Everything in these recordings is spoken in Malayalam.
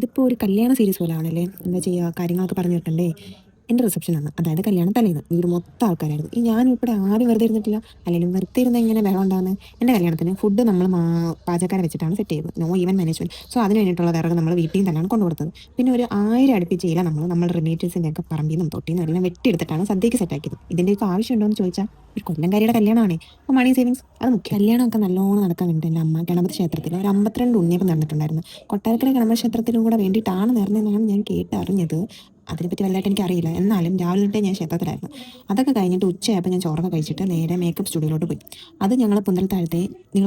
ഇതിപ്പോൾ ഒരു കല്യാണ സീരീസ് പോലെ ആണല്ലേ എന്താ ചെയ്യുക കാര്യങ്ങളൊക്കെ പറഞ്ഞു കിട്ടണ്ടേ എന്റെ റിസപ്ഷനാണ് അതായത് കല്യാണം തലേന്ന്. വീട് മൊത്തം ആൾക്കാരായിരുന്നു. ഈ ഞാൻ ഉൾപ്പെടെ ആരും വെറുതെ ഇരുന്നിട്ടില്ല. അല്ലെങ്കിൽ വെറുതെ ഇരുന്ന് ഇങ്ങനെ വെള്ളം ഉണ്ടാകുന്നത് എന്റെ കല്യാണത്തിന് ഫുഡ് നമ്മൾ പാചകക്കാരെ വെച്ചിട്ടാണ് സെറ്റ് ചെയ്തത് നോ ഈവൻ മാനേജ്മെന്റ് സോ അതിന് വേണ്ടിയിട്ടുള്ള വിറക് നമ്മൾ വീട്ടിൽ നിന്ന് തന്നെയാണ് കൊണ്ടുകൊടുത്തത്. പിന്നെ ഒരു ആയിരം അടുപ്പിച്ച് ഇല നമ്മൾ നമ്മുടെ റിലേറ്റീവ്സിന്റെ ഒക്കെ പറമ്പിൽ നിന്നും തൊട്ടിൽ നിന്നും എല്ലാം വെട്ടിയെടുത്തിട്ടാണ് സദ്യക്ക് സെറ്റാക്കിയത് ഇതിന്റെയൊക്കെ ആവശ്യമുണ്ടോ എന്ന് ചോദിച്ചാൽ ഒരു കൊല്ലംകാരിയുടെ കല്യാണമാണ്. അപ്പോൾ മണി സേവിങ്സ് അത് മുഖ്യ. കല്യാണമൊക്കെ നല്ലോണം നടക്കാൻ വേണ്ടിയിട്ട് എന്റെ അമ്മ. ഗണപതി ക്ഷേത്രത്തിൽ ഒരു അമ്പത്തിരണ്ട് ഉണ്ണിയപ്പം നടന്നിട്ടുണ്ടായിരുന്നു. കൊട്ടാരക്കര ഗണപതി ക്ഷേത്രത്തിലും കൂടെ വേണ്ടിയിട്ടാണ് നേർന്നതെന്നാണ് ഞാൻ കേട്ടറിഞ്ഞത്. അതിനെപ്പറ്റി വലുതായിട്ട് എനിക്ക് അറിയില്ല എന്നാലും രാവിലെ തൊട്ടേ ഞാൻ ക്ഷേത്രത്തിലായിരുന്നു. അതൊക്കെ കഴിഞ്ഞിട്ട് ഉച്ചയായപ്പോൾ ഞാൻ ചോറൊക്കെ കഴിച്ചിട്ട് നേരെ മേക്കപ്പ് സ്റ്റുഡിയോയിലോട്ട് പോയി. അത് ഞങ്ങൾ പുന്തലത്താഴത്തെ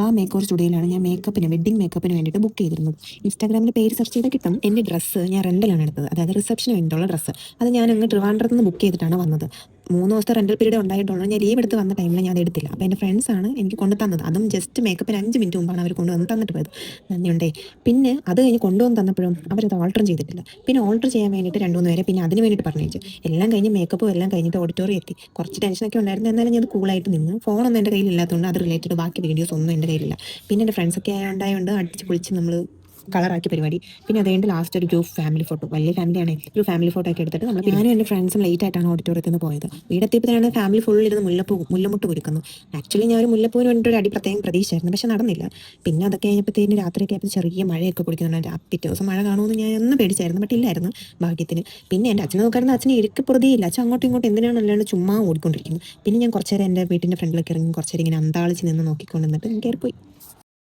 ആ മേക്കപ്പ് സ്റ്റുഡിയോയിലാണ് ഞാൻ മേക്കപ്പിന് വെഡിങ് മേക്കപ്പിന് വേണ്ടിയിട്ട് ബുക്ക് ചെയ്തിരുന്നത്. ഇൻസ്റ്റാഗ്രാമിൽ പേര് സെർച്ച് ചെയ്താൽ കിട്ടും. എന്റെ ഡ്രസ്സ് ഞാൻ റെന്റിലാണ് എടുത്തത്. അതായത് റിസപ്ഷന് വേണ്ടിയിട്ടുള്ള ഡ്രസ്സ് അത് ഞാൻ അങ്ങ് ട്രിവാൻഡ്രത്ത് നിന്ന് ബുക്ക് ചെയ്തിട്ടാണ് വന്നത്. മൂന്ന് ദിവസത്തെ റെന്റൽ പീരീഡ് ഉണ്ടായിട്ടുള്ളൂ. ഞാൻ ലീവ് എടുത്ത് വന്ന ടൈമിൽ ഞാൻ എടുത്തില്ല. അപ്പോൾ എന്റെ ഫ്രണ്ട്സാണ് എനിക്ക് കൊണ്ടു തന്നത്. അതും ജസ്റ്റ് മേക്കപ്പിന് അഞ്ച് മിനിറ്റ് മുമ്പാണ് അവർ കൊണ്ടുവന്ന് തന്നിട്ട് പോയത്. നന്ദിയുണ്ടേ. പിന്നെ അത് കഴിഞ്ഞ് കൊണ്ടുവന്ന് തന്നപ്പോഴും അവരത് ഓൾട്ടറും ചെയ്തിട്ടില്ല. പിന്നെ ഓൾട്ടർ ചെയ്യാൻ വേണ്ടിയിട്ട് രണ്ട് മൂന്ന് പേരെ പിന്നെ അതിന് വേണ്ടിയിട്ട് പറഞ്ഞു എല്ലാം കഴിഞ്ഞ് മേക്കപ്പും എല്ലാം കഴിഞ്ഞിട്ട് ഓഡിറ്റോറിയം എത്തി. കുറച്ച് ടെൻഷനൊക്കെ ഉണ്ടായിരുന്നു. എന്നാലും ഞാൻ കൂളായിട്ട് നിന്ന്. ഫോണൊന്നും എന്റെ കയ്യിലില്ലാത്തതുകൊണ്ട് അത് റിലേറ്റഡ് ബാക്കി വീഡിയോസ് ഒന്നും എന്റെ കയ്യിലില്ല പിന്നെ എന്റെ ഫ്രണ്ട്സൊക്കെ ആയതുകൊണ്ട് അടിച്ച് പൊളിച്ച് നമ്മൾ കളറാക്കി പരിപാടി. പിന്നെ അത് കഴിഞ്ഞ് ലാസ്റ്റ് ഒരു ഗ്രൂപ്പ് ഫാമിലി ഫോട്ടോ വലിയ ഫാമിലിയാണ് ഒരു ഫാമിലി ഫോട്ടോ ഒക്കെ എടുത്തിട്ട് നമ്മൾ ഞാനും എന്റെ ഫ്രണ്ട്സും ലേറ്റ് ആയിട്ടാണ് ഓഡിറ്റോറിയത്തിൽ നിന്ന് പോയത്. വീടെത്തിയപ്പോഴാണ് ഫാമിലി ഫുൾ ഇരുന്ന് മുല്ലപ്പൂ മുല്ലമുട്ട് കൊടുക്കുന്നു ആക്ച്വലി ഞാൻ ഒരു മുല്ലപ്പൂവിന് വേണ്ടിയിട്ട് ഒരു അടി പ്രത്യേകം പ്രതീക്ഷയായിരുന്നു. പക്ഷെ നടന്നില്ല. പിന്നെ അതൊക്കെ കഴിഞ്ഞപ്പോഴത്തേന് രാത്രിയൊക്കെ ആയപ്പോൾ ചെറിയ മഴയൊക്കെ കുടിക്കുന്നുണ്ട് ആ പിറ്റേ ദിവസം മഴ കാണുമെന്ന് ഞാൻ ഒന്ന് പേടിച്ചായിരുന്നു. ബട്ട് ഇല്ലായിരുന്നു ഭാഗ്യത്തിന്. പിന്നെ എന്റെ അച്ഛനെ നോക്കാറുണ്ട് അച്ഛനെ ഇരിക്ക് പൊറുതിയില്ല അച്ഛൻ അങ്ങോട്ടും ഇങ്ങോട്ടും എന്തിനാണ് അല്ലാണ്ട് ചുമ്മാ ഓടിക്കൊണ്ടിരിക്കുന്നത്? പിന്നെ ഞാൻ കുറച്ചേരം എന്റെ വീട്ടിന്റെ ഫ്രണ്ടിലേക്ക് ഇറങ്ങി കുറച്ചേരം ഇങ്ങനെ അന്താളിച്ച് നിന്ന് നോക്കിക്കൊണ്ടിരുന്നിട്ട് ഞാൻ കയറിപ്പോയി